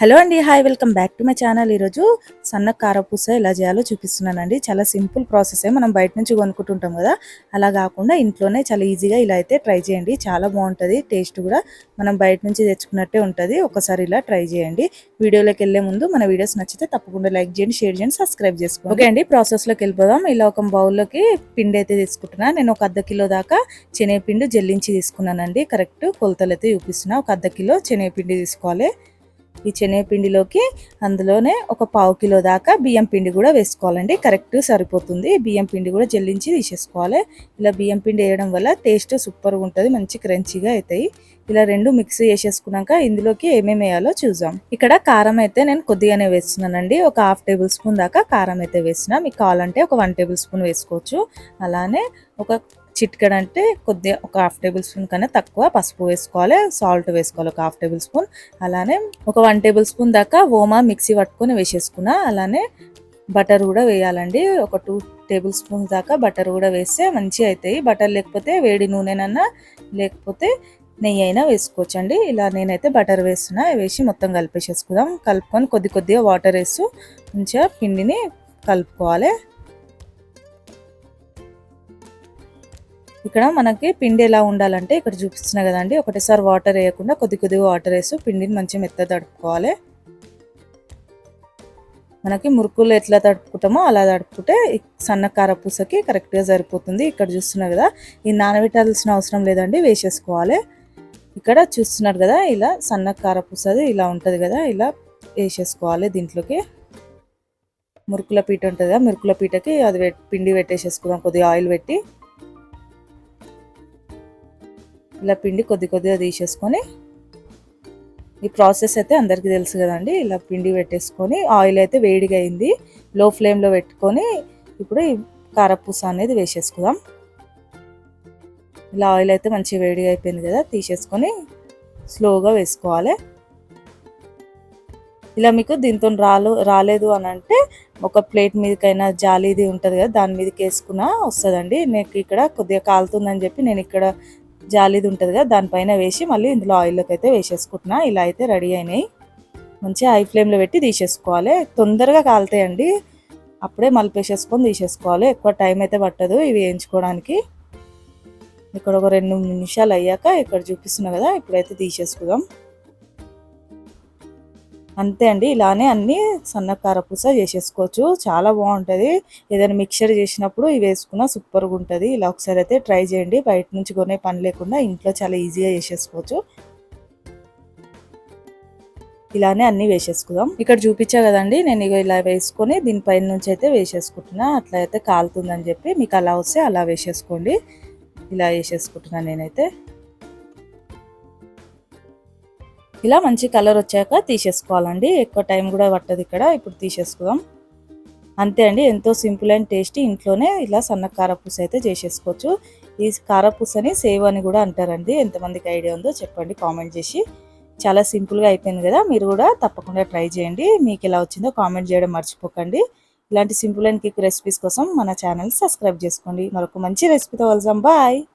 Hello అండి hi welcome back to my channel. ఈరోజు సన్న కారపూస ఎలా చేయాలో చూపిస్తున్నానండి. చాలా సింపుల్ ప్రాసెస్ మనం బయట నుంచి కొనుక్కుంటుంటాం కదా. అలా కాకుండా ఇంట్లోనే చాలా ఈజీగా ఇలా అయితే ట్రై చేయండి. చాలా బాగుంటుంది టేస్ట్ కూడా. మనం బయట నుంచి తెచ్చుకున్నట్టే ఉంటుంది. ఒకసారి ఇలా ట్రై చేయండి. వీడియోలోకి వెళ్ళే ముందు మన వీడియోస్ నచ్చితే తప్పకుండా లైక్ చేయండి షేర్ చేయండి సబ్స్క్రైబ్ చేసుకోండి. ఓకే అండి ప్రాసెస్లోకి వెళ్ళిపోదాం. ఇలా ఒక బౌల్లోకి పిండి అయితే తీసుకుంటున్నా. నేను ఒక అర్ధ కిలో దాకా శనగపిండి జల్లించి తీసుకున్నానండి. కరెక్ట్ కొలతలు అయితే చూపిస్తున్నా. ఒక అర్ధ కిలో శనగపిండి తీసుకోవాలి. ఈ శనగపిండిలోకి అందులోనే ఒక పావు కిలో దాకా బియ్యం పిండి కూడా వేసుకోవాలండి. కరెక్ట్ సరిపోతుంది. బియ్యం పిండి కూడా జల్లించి తీసేసుకోవాలి. ఇలా బియ్యం పిండి వేయడం వల్ల టేస్ట్ సూపర్గా ఉంటుంది మంచి క్రంచీగా అవుతాయి ఇలా రెండు మిక్స్ చేసేసుకున్నాక ఇందులోకి ఏమేమి వేయాలో చూద్దాం. ఇక్కడ కారం అయితే నేను కొద్దిగానే వేస్తున్నానండి. ఒక హాఫ్ టేబుల్ స్పూన్ దాకా కారం అయితే వేసిన మీకు కావాలంటే ఒక వన్ టేబుల్ స్పూన్ వేసుకోవచ్చు. అలానే ఒక చిట్కడ అంటే కొద్దిగా ఒక హాఫ్ టేబుల్ స్పూన్ కన్నా తక్కువ పసుపు వేసుకోవాలి సాల్ట్ వేసుకోవాలి ఒక హాఫ్ టేబుల్ స్పూన్. అలానే ఒక వన్ టేబుల్ స్పూన్ దాకా ఓమా మిక్సీ పట్టుకొని వేసేసుకున్నా అలానే బటర్ కూడా వేయాలండి. ఒక టూ టేబుల్ స్పూన్ దాకా బటర్ కూడా వేస్తే మంచిగా అవుతాయి బటర్ లేకపోతే వేడి నూనెనన్నా లేకపోతే నెయ్యి అయినా వేసుకోవచ్చు అండి ఇలా నేనైతే బటర్ వేస్తున్నా వేసి మొత్తం కలిపేసేసుకుందాం. కలుపుకొని కొద్ది కొద్దిగా వాటర్ వేస్తూ మంచిగా పిండిని కలుపుకోవాలి. ఇక్కడ మనకి పిండి ఎలా ఉండాలంటే ఇక్కడ చూపిస్తున్నా కదండి. ఒకటేసారి వాటర్ వేయకుండా కొద్ది కొద్దిగా వాటర్ వేసి పిండిని మంచిగా మెత్త తడుపుకోవాలి. మనకి మురుకులు ఎట్లా తడుపుకుంటామో అలా తడుపుకుంటే సన్న కారపూసకి కరెక్ట్గా సరిపోతుంది. ఇక్కడ చూస్తున్నారు కదా ఈ నానబెట్టాల్సిన అవసరం లేదండి వేసేసుకోవాలి. ఇక్కడ చూస్తున్నారు కదా ఇలా సన్న కారపూసది ఇలా ఉంటుంది కదా ఇలా వేసేసుకోవాలి దీంట్లోకి. మురుకుల పీట ఉంటుంది కదా మురుకుల పీటకి అది పిండి పెట్టేసేసుకుందాం కొద్దిగా ఆయిల్ పెట్టి. ఇలా పిండి కొద్ది కొద్దిగా తీసేసుకొని ఈ ప్రాసెస్ అయితే అందరికీ తెలుసు కదండి. ఇలా పిండి పెట్టేసుకొని ఆయిల్ అయితే వేడిగా అయింది. లో ఫ్లేమ్లో పెట్టుకొని ఇప్పుడు ఈ కారపూస అనేది వేసేసుకుందాం. ఇలా ఆయిల్ అయితే మంచిగా వేడిగా అయిపోయింది కదా తీసేసుకొని స్లోగా వేసుకోవాలి. ఇలా మీకు దీంతో రాలు రాలేదు అని అంటే ఒక ప్లేట్ మీదకైనా జాలీది ఉంటుంది కదా దాని మీదకి వేసుకున్నా వస్తుందండి. నాకు ఇక్కడ కొద్దిగా కాలుతుందని చెప్పి నేను ఇక్కడ జాలీది ఉంటుంది కదా దానిపైన వేసి మళ్ళీ ఇందులో ఆయిల్లోకి అయితే వేసేసుకుంటున్నా. ఇలా అయితే రెడీ అయినాయి. మంచిగా హై ఫ్లేమ్లో పెట్టి తీసేసుకోవాలి. తొందరగా కాలుతాయండి. అప్పుడే మలిపేసేసుకొని తీసేసుకోవాలి. ఎక్కువ టైం అయితే పట్టదు ఇవి వేయించుకోవడానికి. ఇక్కడ ఒక రెండు నిమిషాలు అయ్యాక ఇక్కడ చూపిస్తున్నా కదా ఇప్పుడైతే తీసేసుకుందాం. అంతే అండి. ఇలానే అన్ని సన్న కారపూస చేసేసుకోవచ్చు. చాలా బాగుంటుంది. ఏదైనా మిక్చర్ చేసినప్పుడు ఇవి వేసుకున్న సూపర్గా ఉంటుంది. ఇలా ఒకసారి అయితే ట్రై చేయండి. బయట నుంచి కొనే పని లేకుండా ఇంట్లో చాలా ఈజీగా చేసేసుకోవచ్చు. ఇలానే అన్ని వేసేసుకుందాం. ఇక్కడ చూపించా కదండి. నేను ఇక ఇలా వేసుకొని దీనిపైన నుంచి అయితే వేసేసుకుంటున్నా. అట్లా అయితే కాలుతుందని చెప్పి మీకు అలా వస్తే అలా వేసేసుకోండి. ఇలా వేసేసుకుంటున్నా నేనైతే. ఇలా మంచి కలర్ వచ్చాక తీసేసుకోవాలండి. ఎక్కువ టైం కూడా పట్టదు ఇక్కడ. ఇప్పుడు తీసేసుకుందాం. అంతే అండి. ఎంతో సింపుల్ అండ్ టేస్టీ ఇంట్లోనే ఇలా సన్న కారపూస అయితే చేసేసుకోవచ్చు. ఈ కారపూసని సేవ్ అని కూడా అంటారండి. ఎంతమందికి ఐడియా ఉందో చెప్పండి కామెంట్ చేసి. చాలా సింపుల్గా అయిపోయింది కదా. మీరు కూడా తప్పకుండా ట్రై చేయండి. మీకు ఎలా వచ్చిందో కామెంట్ చేయడం మర్చిపోకండి. ఇలాంటి సింపుల్ అండ్ క్విక్ రెసిపీస్ కోసం మన ఛానల్ సబ్స్క్రైబ్ చేసుకోండి. మరొక మంచి రెసిపీతో కలుద్దాం. బాయ్!